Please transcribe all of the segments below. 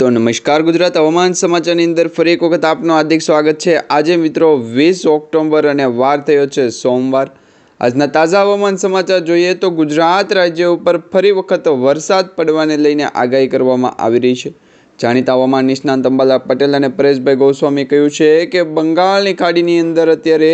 તો નમસ્કાર ગુજરાત. હવામાન સમાચારની અંદર ફરી એક વખત આપનું હાર્દિક સ્વાગત છે. આજે મિત્રો વીસ ઓક્ટોબર અને વાર થયો છે સોમવાર. આજના તાજા હવામાન સમાચાર જોઈએ તો ગુજરાત રાજ્ય ઉપર ફરી વખત વરસાદ પડવાને લઈને આગાહી કરવામાં આવી રહી છે. જાણીતા હવામાન નિષ્ણાંત અંબાલાલ પટેલ અને પરેશભાઈ ગોસ્વામી કહ્યું છે કે બંગાળની ખાડીની અંદર અત્યારે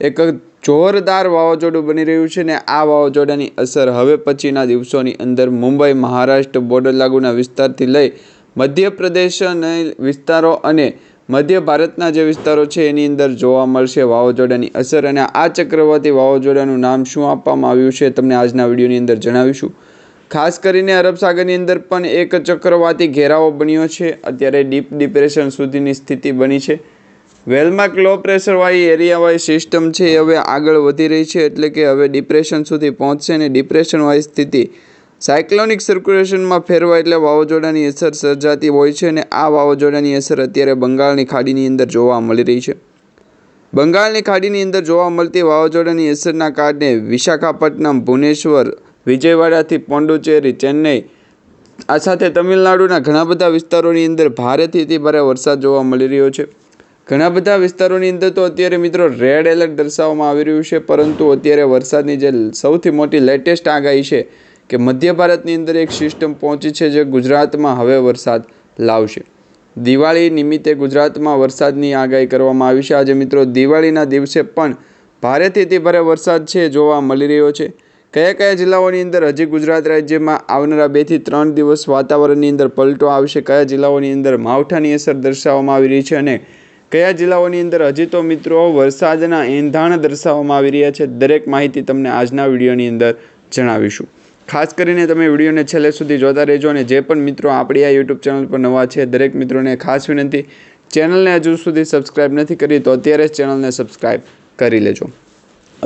એક જોરદાર વાવાઝોડું બની રહ્યું છે ને આ વાવાઝોડાની અસર હવે પછીના દિવસોની અંદર મુંબઈ, મહારાષ્ટ્ર બોર્ડર લાગુના વિસ્તારથી લઈ મધ્યપ્રદેશ અને વિસ્તારો અને મધ્ય ભારતના જે વિસ્તારો છે, એની અંદર જોવા મળશે વાવાઝોડાની અસર અને આ ચક્રવાતી વાવાઝોડાનું નામ શું આપવામાં આવ્યું છે, તમને આજના વિડીયોની અંદર જણાવીશું. ખાસ કરીને અરબ સાગરની અંદર પણ એક ચક્રવાતી ઘેરાવો બન્યો છે, અત્યારે ડીપ ડિપ્રેશન સુધીની સ્થિતિ બની છે. વેલમાર્ક લો પ્રેશરવાળી એરિયાવાળી સિસ્ટમ છે, એ હવે આગળ વધી રહી છે, એટલે કે હવે ડિપ્રેશન સુધી પહોંચશે અને ડિપ્રેશનવાળી સ્થિતિ સાયક્લોનિક સર્ક્યુલેશનમાં ફેરવાય એટલે વાવાઝોડાની અસર સર્જાતી હોય છે અને આ વાવાઝોડાની અસર અત્યારે બંગાળની ખાડીની અંદર જોવા મળી રહી છે. બંગાળની ખાડીની અંદર જોવા મળતી વાવાઝોડાની અસરના કારણે વિશાખાપટ્ટનમ, ભુવનેશ્વર, વિજયવાડાથી પોંડુચેરી ચેન્નઈ, આ સાથે તમિલનાડુના ઘણા બધા વિસ્તારોની અંદર ભારેથી ભારે વરસાદ જોવા મળી રહ્યો છે. ઘણા બધા વિસ્તારોની અંદર તો અત્યારે મિત્રો રેડ એલર્ટ દર્શાવવામાં આવી રહ્યું છે, પરંતુ અત્યારે વરસાદની જે સૌથી મોટી લેટેસ્ટ આગાહી છે કે મધ્ય ભારતની અંદર એક સિસ્ટમ પહોંચી છે જે ગુજરાતમાં હવે વરસાદ લાવશે. દિવાળી નિમિત્તે ગુજરાતમાં વરસાદની આગાહી કરવામાં આવી છે. આજે મિત્રો દિવાળીના દિવસે પણ ભારેથી તે ભારે વરસાદ છે જોવા મળી રહ્યો છે. કયા કયા જિલ્લાઓની અંદર હજી ગુજરાત રાજ્યમાં આવનારા બેથી ત્રણ દિવસ વાતાવરણની અંદર પલટો આવશે? કયા જિલ્લાઓની અંદર માવઠાની અસર દર્શાવવામાં આવી રહી છે અને કયા જિલ્લાઓની અંદર હજી તો મિત્રો વરસાદના એંધાણ દર્શાવવામાં આવી રહ્યા છે? દરેક માહિતી તમને આજના વિડીયોની અંદર જણાવીશું. ખાસ કરીને તમે વિડીયોને છેલ્લે સુધી જોતા રહેજો અને જે પણ મિત્રો આપણી આ યુટ્યુબ ચેનલ પર નવા છે, દરેક મિત્રોને ખાસ વિનંતી ચેનલને હજુ સુધી સબસ્ક્રાઈબ નથી કરી તો અત્યારે જ ચેનલને સબસ્ક્રાઈબ કરી લેજો.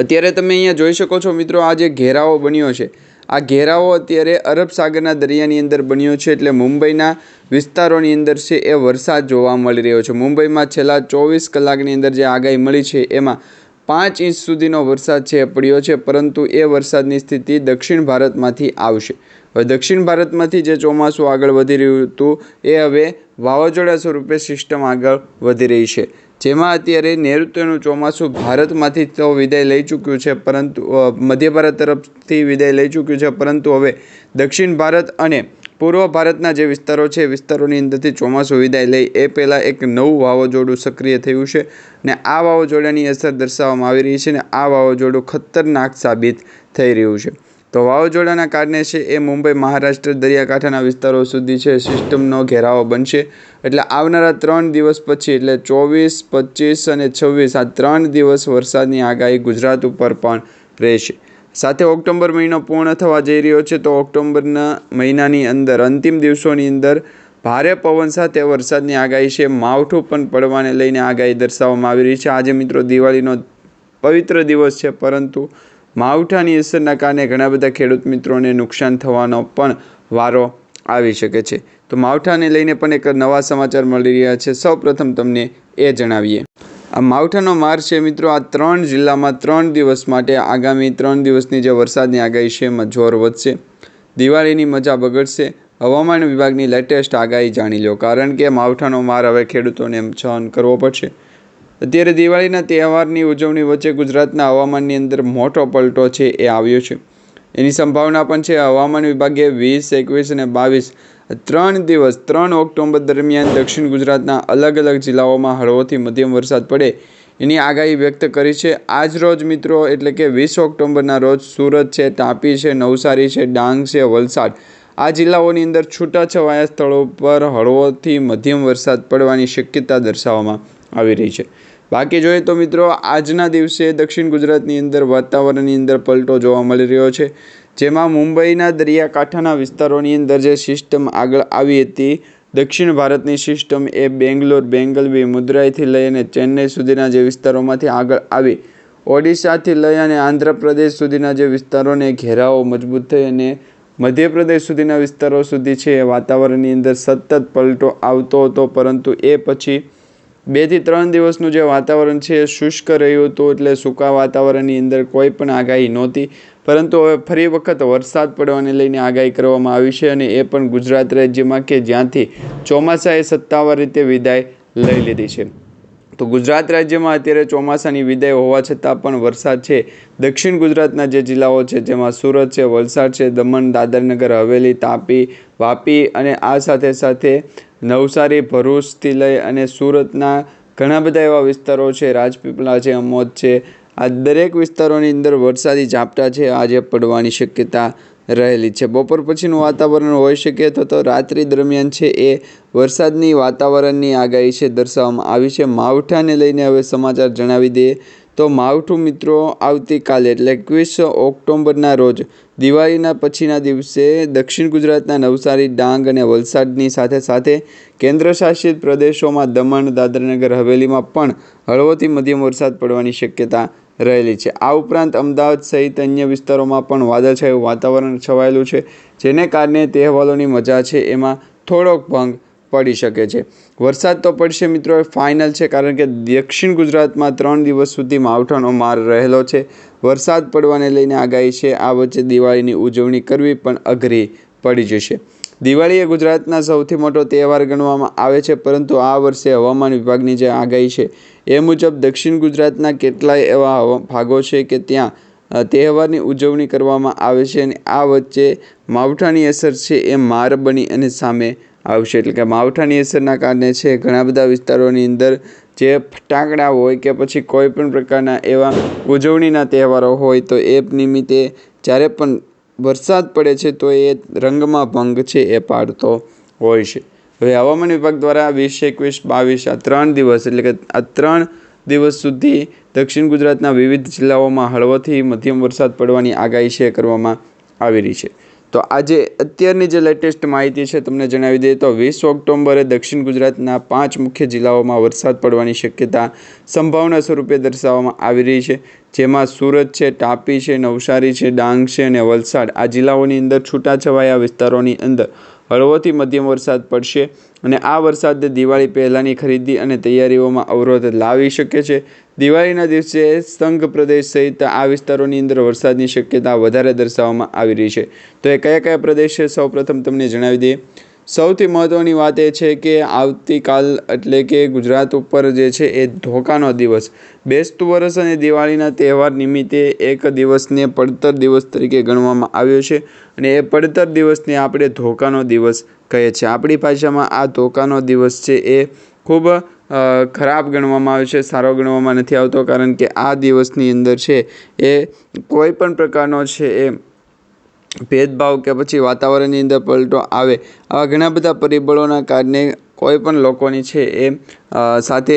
અત્યારે તમે અહીંયા જોઈ શકો છો મિત્રો, આ જે ઘેરાવો બન્યો છે, આ ઘેરાવો અત્યારે અરબ સાગરના દરિયાની અંદર બન્યો છે એટલે મુંબઈના વિસ્તારોની અંદર છે એ વરસાદ જોવા મળી રહ્યો છે. મુંબઈમાં છેલ્લા ચોવીસ કલાકની અંદર જે આગાહી મળી છે એમાં પાંચ ઇંચ સુધીનો વરસાદ છે, પડ્યો છે, પરંતુ એ વરસાદની સ્થિતિ દક્ષિણ ભારતમાંથી આવશે. હવે દક્ષિણ ભારતમાંથી જે ચોમાસું આગળ વધી રહ્યું હતું, એ હવે વાવાઝોડા સ્વરૂપે સિસ્ટમ આગળ વધી રહી છે. જેમાં અત્યારે નૈઋત્યનું ચોમાસું ભારતમાંથી તો વિદાય લઈ ચૂક્યું છે, પરંતુ મધ્ય ભારત તરફથી વિદાય લઈ ચૂક્યું છે, પરંતુ હવે દક્ષિણ ભારત અને પૂર્વ ભારતના જે વિસ્તારો છે વિસ્તારોની અંદરથી ચોમાસું વિદાય લઈ એ પહેલાં એક નવું વાવાઝોડું સક્રિય થયું છે ને આ વાવાઝોડાની અસર દર્શાવવામાં આવી રહી છે ને આ વાવાઝોડું ખતરનાક સાબિત થઈ રહ્યું છે. તો વાવાઝોડાના કારણે છે, એ મુંબઈ, મહારાષ્ટ્ર, દરિયાકાંઠાના વિસ્તારો સુધી છે, સિસ્ટમનો ઘેરાવો બનશે. એટલે આવનારા ત્રણ દિવસ પછી, એટલે ચોવીસ, પચીસ અને છવ્વીસ, આ ત્રણ દિવસ વરસાદની આગાહી ગુજરાત ઉપર પણ રહેશે. સાથે ઓક્ટોબર મહિનો પૂર્ણ થવા જઈ રહ્યો છે, તો ઓક્ટોબરના મહિનાની અંદર, અંતિમ દિવસોની અંદર ભારે પવન સાથે વરસાદની આગાહી છે. માવઠું પણ પડવાને લઈને આગાહી દર્શાવવામાં આવી રહી છે. આજે મિત્રો દિવાળીનો પવિત્ર દિવસ છે, પરંતુ માવઠાની અસરના કારણે ઘણા બધા ખેડૂત મિત્રોને નુકસાન થવાનો પણ વારો આવી શકે છે. તો માવઠાને લઈને પણ એક નવા સમાચાર મળી રહ્યા છે. સૌપ્રથમ તમને એ જણાવીએ. આ માવઠાનો માર છે મિત્રો. આ ત્રણ જિલ્લામાં ત્રણ દિવસ માટે આગામી ત્રણ દિવસની જે વરસાદની આગાહી છે, એમાં જોર વધશે. દિવાળીની મજા બગડશે. હવામાન વિભાગની લેટેસ્ટ આગાહી જાણી લો. કારણ કે માવઠાનો માર હવે ખેડૂતોને એમ સહન કરવો પડશે. અત્યારે દિવાળીના તહેવારની ઉજવણી વચ્ચે ગુજરાતના હવામાનની અંદર મોટો પલટો છે એ આવ્યો છે. એની સંભાવના પણ છે. હવામાન વિભાગે વીસ, એકવીસ અને બાવીસ ત્રણ દિવસ, ત્રણ ઓક્ટોબર દરમિયાન દક્ષિણ ગુજરાતના અલગ અલગ જિલ્લાઓમાં હળવોથી મધ્યમ વરસાદ પડે એની આગાહી વ્યક્ત કરી છે. આજ રોજ મિત્રો, એટલે કે વીસ ઓક્ટોબરના રોજ સુરત છે, તાપી છે, નવસારી છે, ડાંગ છે, વલસાડ. આ જિલ્લાઓની અંદર છૂટાછવાયા સ્થળો પર હળવોથી મધ્યમ વરસાદ પડવાની શક્યતા દર્શાવવામાં આવી રહી છે. બાકી જોઈએ તો મિત્રો, આજના દિવસે દક્ષિણ ગુજરાતની અંદર વાતાવરણની અંદર પલટો જોવા મળી રહ્યો છે. જેમાં મુંબઈના દરિયાકાંઠાના વિસ્તારોની અંદર જે સિસ્ટમ આગળ આવી હતી, દક્ષિણ ભારતની સિસ્ટમ એ બેંગ્લોર બેંગલવી મુદ્રાઈથી લઈ અને ચેન્નઈ સુધીના જે વિસ્તારોમાંથી આગળ આવી, ઓડિશાથી લઈ અને આંધ્રપ્રદેશ સુધીના જે વિસ્તારોને ઘેરાવો મજબૂત થઈ અને મધ્યપ્રદેશ સુધીના વિસ્તારો સુધી છે વાતાવરણની અંદર સતત પલટો આવતો હતો. પરંતુ એ પછી બેથી ત્રણ દિવસનું જે વાતાવરણ છે એ શુષ્ક રહ્યું હતું એટલે સૂકા વાતાવરણની અંદર કોઈ પણ આગાહી નહોતી. પરંતુ હવે ફરી વખત વરસાદ પડવાને લઈને આગાહી કરવામાં આવી છે અને એ પણ ગુજરાત રાજ્યમાં કે જ્યાંથી ચોમાસાએ સત્તાવાર રીતે વિદાય લઈ લીધી છે. તો ગુજરાત રાજ્યમાં અત્યારે ચોમાસાની વિદાય હોવા છતાં પણ વરસાદ છે. દક્ષિણ ગુજરાતના જે જિલ્લાઓ છે, જેમાં સુરત છે, વલસાડ છે, દમણ, દાદરનગર, હવેલી, તાપી, વાપી અને આ સાથે સાથે નવસારી ભરૂચથી લઈ અને સુરતના ઘણા બધા એવા વિસ્તારો છે. રાજપીપળા છે, અમોદ છે. આ દરેક વિસ્તારોની અંદર વરસાદી ઝાપટા છે. આજે પડવાની શક્યતા રહેલી છે. બપોર પછીનું વાતાવરણ હોઈ શકે તો તો રાત્રિ દરમિયાન છે એ વરસાદની વાતાવરણની આગાહી છે દર્શાવવામાં આવી છે. માવઠાને લઈને હવે સમાચાર જણાવી દઈએ. તો માવઠું મિત્રો, આવતીકાલે એટલે એકવીસ ઓક્ટોબરના રોજ દિવાળીના પછીના દિવસે દક્ષિણ ગુજરાતના નવસારી, ડાંગ અને વલસાડની સાથે સાથે કેન્દ્રશાસિત પ્રદેશોમાં દમણ, દાદરનગર, હવેલીમાં પણ હળવોથી મધ્યમ વરસાદ પડવાની શક્યતા રહેલી છે. આ ઉપરાંત અમદાવાદ સહિત અન્ય વિસ્તારોમાં પણ વાદળછાયું વાતાવરણ છવાયેલું છે, જેને કારણે તહેવારોની મજા છે. એમાં થોડોક ભંગ પડી શકે છે. વરસાદ તો પડશે મિત્રો ફાઇનલ છે, કારણ કે દક્ષિણ ગુજરાતમાં ત્રણ દિવસ સુધી માવઠાનો માર રહેલો છે. વરસાદ પડવાને લઈને આગાહી છે, આ વચ્ચે દિવાળીની ઉજવણી કરવી પણ અઘરી પડી જશે. દિવાળી એ ગુજરાતના સૌથી મોટો તહેવાર ગણવામાં આવે છે, પરંતુ આ વર્ષે હવામાન વિભાગની જે આગાહી છે, એ મુજબ દક્ષિણ ગુજરાતના કેટલાય એવા ભાગો છે કે ત્યાં તહેવારની ઉજવણી કરવામાં આવે છે અને આ વચ્ચે માવઠાની અસર છે એ માર બની અને સામે આવશે. એટલે કે માવઠાની અસરના કારણે છે, ઘણા બધા વિસ્તારોની અંદર જે ફટાકડા હોય કે પછી કોઈ પણ પ્રકારના એવા ઉજવણીના તહેવારો હોય, તો એ નિમિત્તે જ્યારે પણ વરસાદ પડે છે, તો એ રંગમાં ભંગ છે, એ પાડતો હોય છે. હવે હવામાન વિભાગ દ્વારા વીસ એકવીસ બાવીસ આ ત્રણ દિવસ, એટલે કે આ ત્રણ દિવસ સુધી દક્ષિણ ગુજરાતના વિવિધ જિલ્લાઓમાં હળવોથી મધ્યમ વરસાદ પડવાની આગાહી છે કરવામાં આવી રહી છે. તો આજે અત્યારની જે લેટેસ્ટ માહિતી છે તમને જણાવી દઈએ તો વીસ ઓક્ટોબરે દક્ષિણ ગુજરાતના પાંચ મુખ્ય જિલ્લાઓમાં વરસાદ પડવાની શક્યતા સંભાવના સ્વરૂપે દર્શાવવામાં આવી રહી છે. જેમાં સુરત છે, તાપી છે, નવસારી છે, ડાંગ છે અને વલસાડ આ જિલ્લાઓની અંદર છૂટાછવાયા વિસ્તારોની અંદર હળવોથી મધ્યમ વરસાદ પડશે. અને આ વરસાદ દિવાળી પહેલાંની ખરીદી અને તૈયારીઓમાં અવરોધ લાવી શકે છે. દિવાળીના દિવસે સંઘ પ્રદેશ સહિત આ વિસ્તારોની અંદર વરસાદની શક્યતા વધારે દર્શાવવામાં આવી રહી છે. તો એ કયા કયા પ્રદેશ છે? સૌપ્રથમ તમને જણાવી દઈએ. સૌથી મહત્ત્વની વાત એ છે કે આવતીકાલ એટલે કે ગુજરાત ઉપર જે છે એ ધોકાનો દિવસ. બેસતું વર્ષ અને દિવાળીના તહેવાર નિમિત્તે એક દિવસને પડતર દિવસ તરીકે ગણવામાં આવ્યો છે અને એ પડતર દિવસને આપણે ધોકાનો દિવસ કહીએ છીએ. આપણી ભાષામાં આ ધોકાનો દિવસ છે એ ખૂબ ખરાબ ગણવામાં આવે છે, સારો ગણવામાં નથી આવતો, કારણ કે આ દિવસની અંદર છે એ કોઈ પણ પ્રકારનો છે એ ભેદભાવ કે પછી વાતાવરણની અંદર પલટો આવે, આવા ઘણા બધા પરિબળોના કારણે કોઈ પણ લોકોની છે એ સાથે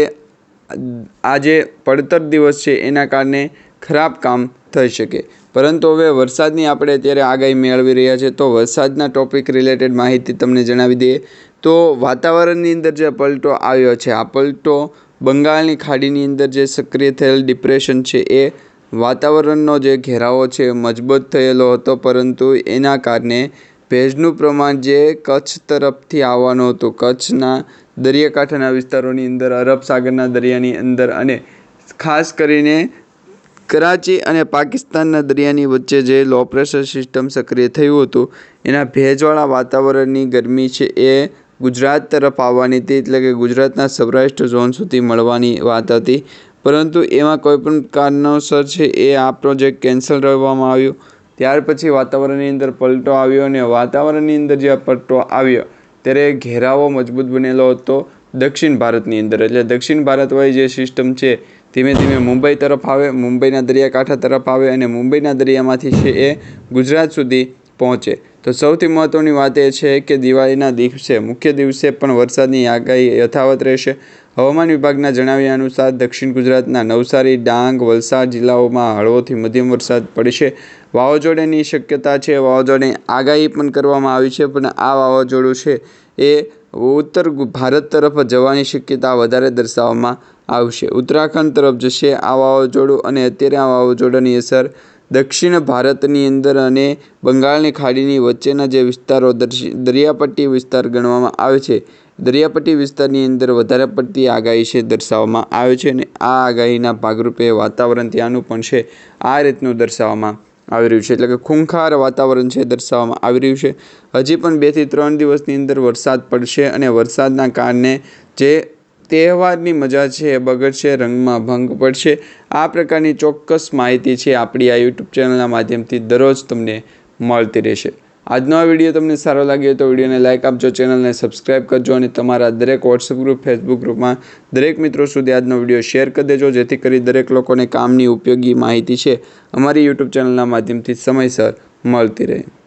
આ જે પડતર દિવસ છે એના કારણે ખરાબ કામ થઈ શકે. પરંતુ હવે વરસાદની આપણે અત્યારે આગાહી મેળવી રહ્યા છે, તો વરસાદના ટોપિક રિલેટેડ માહિતી તમને જણાવી દઈએ. તો વાતાવરણની અંદર જે પલટો આવ્યો છે, આ પલટો બંગાળની ખાડીની અંદર જે સક્રિય થયેલ ડિપ્રેશન છે એ વાતાવરણનો જે ઘેરાવો છે, મજબૂત થયેલો હતો, પરંતુ એના કારણે ભેજનું પ્રમાણ જે કચ્છ તરફથી આવવાનું હતું, કચ્છના દરિયાકાંઠાના વિસ્તારોની અંદર, અરબ સાગરના દરિયાની અંદર અને ખાસ કરીને કરાચી અને પાકિસ્તાનના દરિયાની વચ્ચે જે લો પ્રેશર સિસ્ટમ સક્રિય થયું હતું, એના ભેજવાળા વાતાવરણની ગરમી છે એ ગુજરાત તરફ આવવાની હતી એટલે કે ગુજરાતના સૌરાષ્ટ્ર ઝોન સુધી મળવાની વાત હતી. પરંતુ એમાં કોઈપણ કારણોસર છે એ આ પ્રોજેક્ટ કેન્સલ કરવામાં આવ્યો. ત્યાર પછી વાતાવરણની અંદર પલટો આવ્યો અને વાતાવરણની અંદર જે આ પલટો આવ્યો, ત્યારે ઘેરાવો મજબૂત બનેલો હતો દક્ષિણ ભારતની અંદર. એટલે દક્ષિણ ભારતવાળી જે સિસ્ટમ છે, ધીમે ધીમે મુંબઈ તરફ આવે, મુંબઈના દરિયાકાંઠા તરફ આવે અને મુંબઈના દરિયામાંથી છે એ ગુજરાત સુધી પહોંચે. તો સૌથી મહત્ત્વની વાત એ છે કે દિવાળીના દિવસે, મુખ્ય દિવસે પણ વરસાદની આગાહી યથાવત રહેશે. હવામાન વિભાગના જણાવ્યા અનુસાર દક્ષિણ ગુજરાતના નવસારી, ડાંગ, વલસાડ જિલ્લાઓમાં હળવોથી મધ્યમ વરસાદ પડશે. વાવાઝોડાની શક્યતા છે. વાવાઝોડાની આગાહી પણ કરવામાં આવી છે, પણ આ વાવાઝોડું છે એ ઉત્તર ભારત તરફ જવાની શક્યતા વધારે દર્શાવવામાં આવશે. ઉત્તરાખંડ તરફ જશે આ વાવાઝોડું અને અત્યારે આ વાવાઝોડાની અસર દક્ષિણ ભારતની અંદર અને બંગાળની ખાડીની વચ્ચેના જે વિસ્તારો દરિયાપટ્ટી વિસ્તાર ગણવામાં આવે છે. દરિયાપટ્ટી વિસ્તારની અંદર વધારે પડતી આગાહી છે દર્શાવવામાં આવે છે અને આ આગાહીના ભાગરૂપે વાતાવરણ ત્યાંનું પણ છે આ રીતનું દર્શાવવામાં આવી રહ્યું છે. એટલે કે ખૂંખાર વાતાવરણ છે દર્શાવવામાં આવી રહ્યું છે. હજી પણ બેથી ત્રણ દિવસની અંદર વરસાદ પડશે અને વરસાદના કારણે જે તહેવારની મજા છે એ બગડશે રંગમાં ભંગ પડશે. આ પ્રકારની ચોક્કસ માહિતી છે આપણી આ યુટ્યુબ ચેનલના માધ્યમથી દરરોજ તમને મળતી રહેશે. આજનો આ વીડિયો તમને સારો લાગ્યો તો વિડીયોને લાઇક આપજો, ચેનલને સબસ્ક્રાઇબ કરજો અને તમારા દરેક વોટ્સઅપ ગ્રુપ, ફેસબુક ગ્રુપમાં દરેક મિત્રો સુધી આજનો વીડિયો શેર કરી દેજો, જેથી કરી દરેક લોકોને કામની ઉપયોગી માહિતી છે અમારી યુટ્યુબ ચેનલના માધ્યમથી સમયસર મળતી રહે.